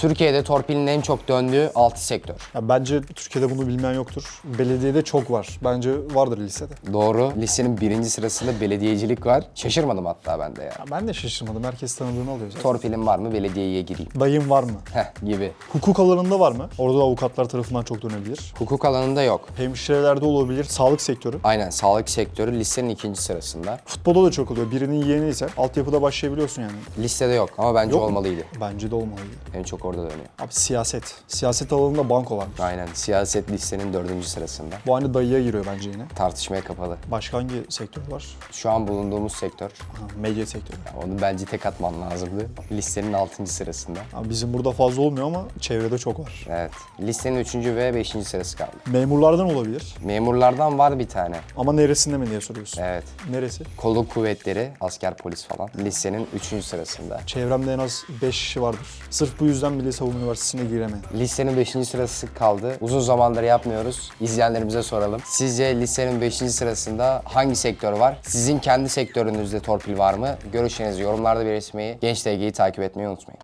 Türkiye'de torpilin en çok döndüğü 6 sektör. Ya bence Türkiye'de bunu bilmeyen yoktur. Belediyede çok var. Bence vardır lisede. Doğru. Listenin birinci sırasında belediyecilik var. Şaşırmadım hatta ben de ya. Ya ben de şaşırmadım. Herkes tanıdığını alıyor zaten. Torpilin var mı belediyeye gireyim. Dayım var mı? Heh gibi. Hukuk alanında var mı? Orada da avukatlar tarafından çok dönebilir. Hukuk alanında yok. Hemşirelerde olabilir. Sağlık sektörü. Aynen sağlık sektörü listenin ikinci sırasında. Futbolda da çok oluyor. Birinin yeğeni ise altyapıda başlayabiliyorsun yani. Listede yok ama bence Yok mu? olmalıydı. Bence de olmalıydı. En çok orada dönüyor. Abi siyaset. Siyaset alanında banko var. Aynen siyaset listenin dördüncü sırasında. Bu hani dayıya giriyor bence yine. Tartışmaya kapalı. Başka hangi sektör var? Şu an bulunduğumuz sektör. Ha, medya sektörü. Onu bence tek atman lazımdı. Listenin altıncı sırasında. Abi bizim burada fazla olmuyor ama çevrede çok var. Evet. Listenin üçüncü ve beşinci sırası kaldı. Memurlardan olabilir. Memurlardan var bir tane. Ama neresinde mi diye soruyorsun. Evet. Neresi? Kolluk kuvvetleri, asker polis falan. Listenin üçüncü sırasında. Çevremde en az 5 kişi vardır. Sırf bu yüzden Milli Savunma Üniversitesi'ne giremeyin. Listenin 5. sırası kaldı. Uzun zamandır yapmıyoruz. İzleyenlerimize soralım. Sizce listenin 5. sırasında hangi sektör var? Sizin kendi sektörünüzde torpil var mı? Görüşlerinizi yorumlarda belirtmeyi, Genç TG'yi takip etmeyi unutmayın.